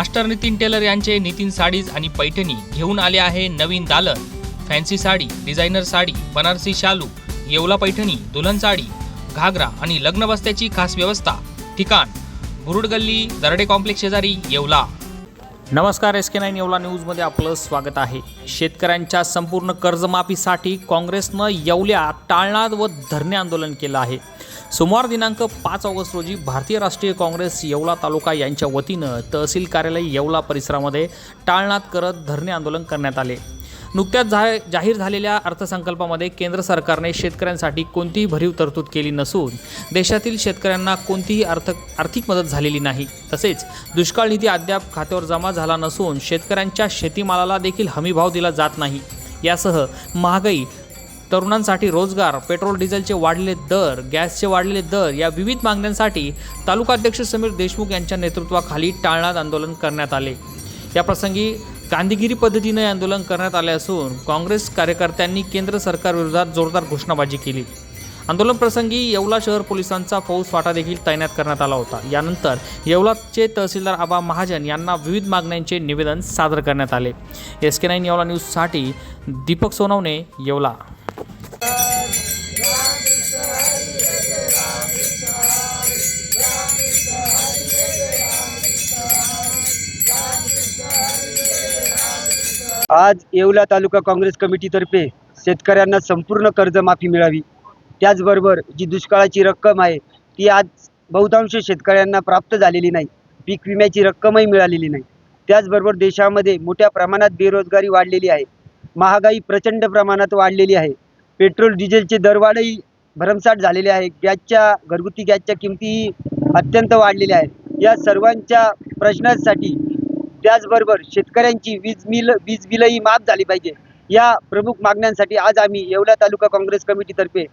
Master Nitin teller यांचे Nitin sarees आणि पैठणी घेऊन आले आहे नवीन दालन. फॅन्सी साडी डिझायनर साडी बनारसी शालू येवला पैठणी दुल्हन साडी घागरा आणि लग्न बस्त्याची खास व्यवस्था. ठिकाण बुरुड गल्ली दरडे कॉम्प्लेक्स शेजारी येवला. नमस्कार एस के नाईन येवला न्यूजमध्ये आपलं स्वागत आहे. शेतकऱ्यांच्या संपूर्ण कर्जमाफीसाठी काँग्रेसनं येवल्या टाळणार व धरणे आंदोलन केलं आहे. सोमवार दिनांक पाच ऑगस्ट रोजी भारतीय राष्ट्रीय काँग्रेस येवला तालुका यांच्या वतीनं तहसील कार्यालय येवला परिसरामध्ये टाळणात करत धरणे आंदोलन करण्यात आले. नुकत्याच जा जाहीर झालेल्या अर्थसंकल्पामध्ये केंद्र सरकारने शेतकऱ्यांसाठी कोणतीही भरीव तरतूद केली नसून देशातील शेतकऱ्यांना कोणतीही अर्थ आर्थिक मदत झालेली नाही. तसेच दुष्काळ निधी अद्याप खात्यावर जमा झाला नसून शेतकऱ्यांच्या शेतीमालाला देखील हमीभाव दिला जात नाही. यासह महागाई तरुणांसाठी रोजगार पेट्रोल डिझेलचे वाढलेले दर गॅसचे वाढलेले दर या विविध मागण्यांसाठी तालुकाध्यक्ष समीर देशमुख यांच्या नेतृत्वाखाली टाळण्यात आंदोलन करण्यात आले. याप्रसंगी गांधीगिरी पद्धतीने हे आंदोलन करण्यात आले असून काँग्रेस कार्यकर्त्यांनी केंद्र सरकारविरोधात जोरदार घोषणाबाजी केली. आंदोलन प्रसंगी येवला शहर पोलिसांचा फौज फाटा देखील तैनात करण्यात आला होता. यानंतर येवलाचे तहसीलदार आबा महाजन यांना विविध मागण्यांचे निवेदन सादर करण्यात आले. एस के नाईन येवला न्यूजसाठी दीपक सोनवणे येवला. आज येवला तालुका काँग्रेस कमिटीतर्फे शेतकऱ्यांना संपूर्ण कर्जमाफी मिळावी. त्याचबरोबर जी दुष्काळाची रक्कम आहे ती आज बहुतांश शेतकऱ्यांना प्राप्त झालेली नाही. पीक विम्याची रक्कमही मिळालेली नाही. त्याचबरोबर देशामध्ये मोठ्या प्रमाणात बेरोजगारी वाढलेली आहे. महागाई प्रचंड प्रमाणात वाढलेली आहे. पेट्रोल डिझेलचे दरवाढही भरमसाठ झालेले आहे. गॅसच्या घरगुती गॅसच्या किमतीही अत्यंत वाढलेल्या आहेत. या सर्वांच्या प्रश्नांसाठी त्याचबरोबर शेतकऱ्यांची वीज मिल वीज बिलही माफ झाली पाहिजे. या प्रमुख मागण्यांसाठी आज आम्ही येवला तालुका काँग्रेस कमिटीतर्फे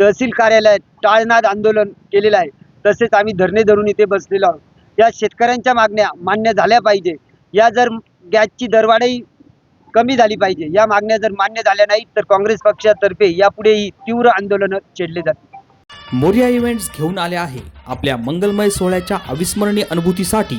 तहसील कार्यालयात टाळनाद आंदोलन केलेलं आहे. तसेच आम्ही धरणे धरून इथे बसलेलो आहोत. या शेतकऱ्यांच्या मागण्या मान्य झाल्या पाहिजे. या जर गॅसची दरवाढही कमी झाली पाहिजे या मागण्या जर मान्य झाल्या नाहीत तर काँग्रेस पक्षातर्फे यापुढेही तीव्र आंदोलनं छेडले जातील. मोर्या इव्हेंट्स घेऊन आले आहे आपल्या मंगलमय सोहळ्याच्या अविस्मरणीय अनुभूतीसाठी